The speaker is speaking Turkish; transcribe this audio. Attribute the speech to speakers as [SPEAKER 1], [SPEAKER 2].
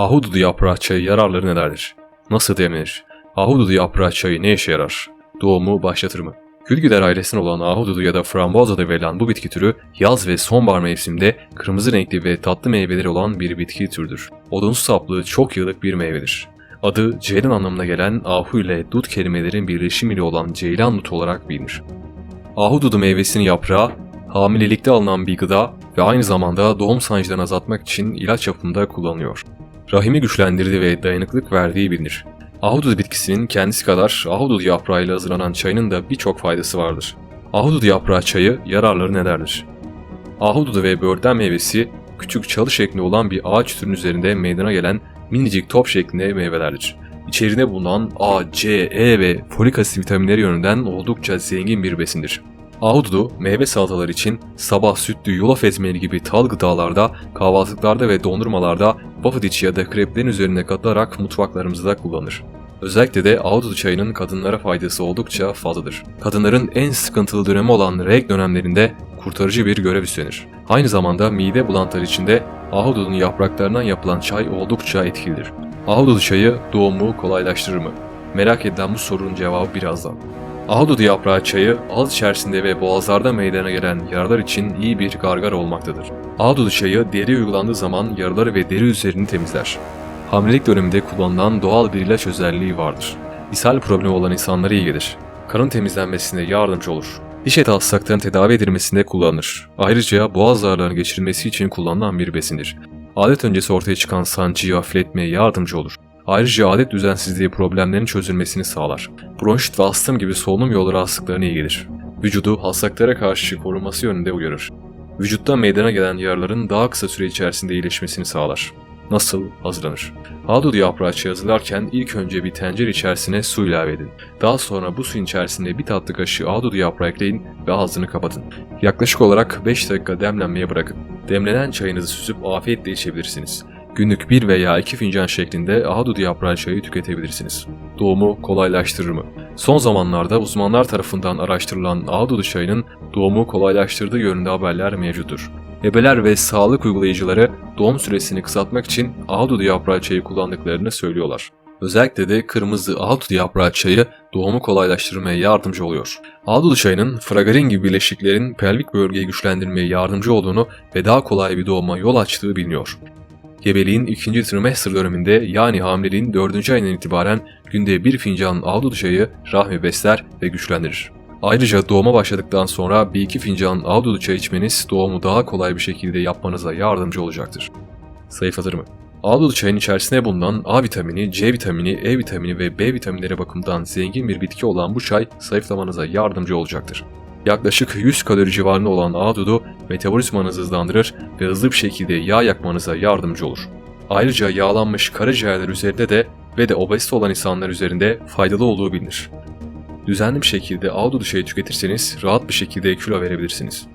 [SPEAKER 1] Ahududu yaprağı çayı yararları nelerdir? Nasıl demlenir? Ahududu yaprağı çayı ne işe yarar? Doğumu başlatır mı? Gülgider ailesine olan ahududu ya da frambuaz adı verilen bu bitki türü yaz ve sonbahar mevsiminde kırmızı renkli ve tatlı meyveleri olan bir bitki türüdür. Odunsu saplı çok yıllık bir meyvedir. Adı ceylan anlamına gelen ahu ile dut kelimelerin birleşimiyle olan ceylan dut olarak bilinir. Ahududu meyvesinin yaprağı hamilelikte alınan bir gıda ve aynı zamanda doğum sancılarını azaltmak için ilaç yapımında kullanılıyor. Rahimi güçlendirdiği ve dayanıklılık verdiği bilinir. Ahududu bitkisinin kendisi kadar ahududu yaprağıyla hazırlanan çayının da birçok faydası vardır. Ahududu yaprağı çayı yararları nelerdir? Ahududu ve böğürtlen meyvesi küçük çalı şeklinde olan bir ağaç türünün üzerinde meydana gelen minicik top şeklinde meyvelerdir. İçerinde bulunan A, C, E ve folik asit vitaminleri yönünden oldukça zengin bir besindir. Ahududu, meyve salataları için sabah sütlü yulaf ezmeli gibi tal gıdalarda, kahvaltılıklarda ve dondurmalarda waffle ya da kreplerin üzerine katılarak mutfaklarımızda kullanılır. Özellikle de ahududu çayının kadınlara faydası oldukça fazladır. Kadınların en sıkıntılı dönemi olan reg dönemlerinde kurtarıcı bir görev üstlenir. Aynı zamanda mide bulantıları içinde ahududun yapraklarından yapılan çay oldukça etkilidir. Ahududu çayı doğumu kolaylaştırır mı? Merak edilen bu sorunun cevabı birazdan. Ahududu yaprağı çayı ağız içerisinde ve boğazlarda meydana gelen yaralar için iyi bir gargara olmaktadır. Ahududu çayı deri uygulandığı zaman yaraları ve deri üzerini temizler. Hamilelik döneminde kullanılan doğal bir ilaç özelliği vardır. İshal problemi olan insanlara iyi gelir. Kanın temizlenmesine yardımcı olur. Diş eti hastalıklarının tedavi edilmesinde kullanılır. Ayrıca boğaz ağrılarının geçirilmesi için kullanılan bir besindir. Adet öncesi ortaya çıkan sancıyı hafifletmeye yardımcı olur. Ayrıca adet düzensizliği problemlerinin çözülmesini sağlar. Bronşit ve astım gibi solunum yolları hastalıklarına iyi gelir. Vücudu hastalıklara karşı korunması yönünde uyarır. Vücutta meydana gelen yaraların daha kısa süre içerisinde iyileşmesini sağlar. Nasıl hazırlanır? Ahududu yaprağı çayı hazırlarken ilk önce bir tencere içerisine su ilave edin. Daha sonra bu suyun içerisine bir tatlı kaşığı ahududu yaprağı ekleyin ve ağzını kapatın. Yaklaşık olarak 5 dakika demlenmeye bırakın. Demlenen çayınızı süzüp afiyetle içebilirsiniz. Günlük 1 veya 2 fincan şeklinde ahududu yaprağı çayı tüketebilirsiniz. Doğumu kolaylaştırır mı? Son zamanlarda uzmanlar tarafından araştırılan ahududu çayının doğumu kolaylaştırdığı yönünde haberler mevcuttur. Ebeler ve sağlık uygulayıcıları doğum süresini kısaltmak için ahududu yaprağı çayı kullandıklarını söylüyorlar. Özellikle de kırmızı ahududu yaprağı çayı doğumu kolaylaştırmaya yardımcı oluyor. Ahududu çayının fragarin gibi bileşiklerin pelvik bölgeyi güçlendirmeye yardımcı olduğunu ve daha kolay bir doğuma yol açtığı biliniyor. Gebeliğin ikinci trimester döneminde yani hamileliğin dördüncü ayından itibaren günde bir fincan ahududu çayı rahmi besler ve güçlendirir. Ayrıca doğuma başladıktan sonra bir iki fincan ahududu çay içmeniz doğumu daha kolay bir şekilde yapmanıza yardımcı olacaktır. Zayıflatır mı? Ahududu çayın içerisinde bulunan A vitamini, C vitamini, E vitamini ve B vitaminleri bakımından zengin bir bitki olan bu çay zayıflamanıza yardımcı olacaktır. Yaklaşık 100 kalori civarında olan ahududu metabolizmanızı hızlandırır ve hızlı bir şekilde yağ yakmanıza yardımcı olur. Ayrıca yağlanmış karaciğerler üzerinde de ve de obezite olan insanlar üzerinde faydalı olduğu bilinir. Düzenli bir şekilde ahududu çayı tüketirseniz rahat bir şekilde kilo verebilirsiniz.